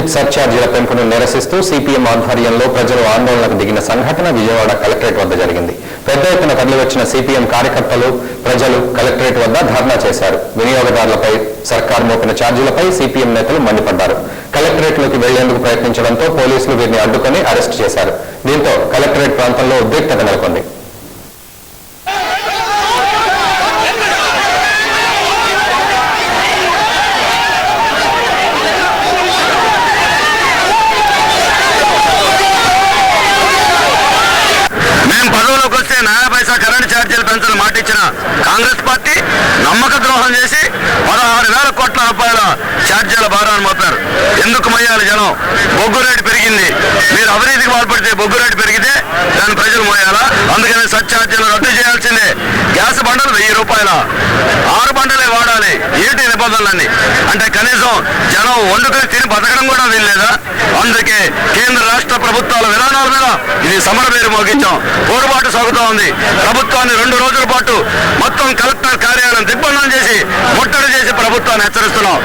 విద్యుత్ సర్ఛార్జీల పెంపును నిరసిస్తూ సిపిఎం ఆధ్వర్యంలో ప్రజలు ఆందోళనకు దిగిన సంఘటన విజయవాడ కలెక్టరేట్ వద్ద జరిగింది. పెద్ద ఎత్తున తరలివచ్చిన సిపిఎం కార్యకర్తలు ప్రజలు కలెక్టరేట్ వద్ద ధర్నా చేశారు. వినియోగదారులపై సర్కార్ మోపిన ఛార్జీలపై సిపిఎం నేతలు మండిపడ్డారు. కలెక్టరేట్లోకి వెళ్ళేందుకు ప్రయత్నించడంతో పోలీసులు వీరిని అడ్డుకొని అరెస్ట్ చేశారు. దీంతో కలెక్టరేట్ ప్రాంతంలో ఉద్రిక్తత నెలకొంది. కరెంట్ మాట ఇచ్చిన కాంగ్రెస్ పార్టీ నమ్మక ద్రోహం చేసి పదహారు వేల కోట్ల రూపాయల ఛార్జీల భారాన్ని మోపారు. ఎందుకు మోయాలి జనం? బొగ్గు రేటు పెరిగింది. మీరు అవినీతికి పాల్పడితే బొగ్గు రేటు పెరిగితే దాన్ని ప్రజలు మోయాలా? అందుకని సర్ఛార్జీలు రద్దు చేయాల్సిందే. గ్యాస్ బండలు వెయ్యి రూపాయల. ఏంటి అంటే కనీసం జనం వండుకొని తిని బతకడం కూడా వీల్లేదా? అందుకే కేంద్ర రాష్ట్ర ప్రభుత్వాల విధానాల మీద ఇది సమర పేరు మోగించాం. పోరుబాటు సాగుతూ ఉంది. ప్రభుత్వాన్ని రెండు రోజుల పాటు మొత్తం కలెక్టర్ కార్యాలయం దిగ్బంధనం చేసి ముట్టడి చేసి ప్రభుత్వాన్ని హెచ్చరిస్తున్నాం.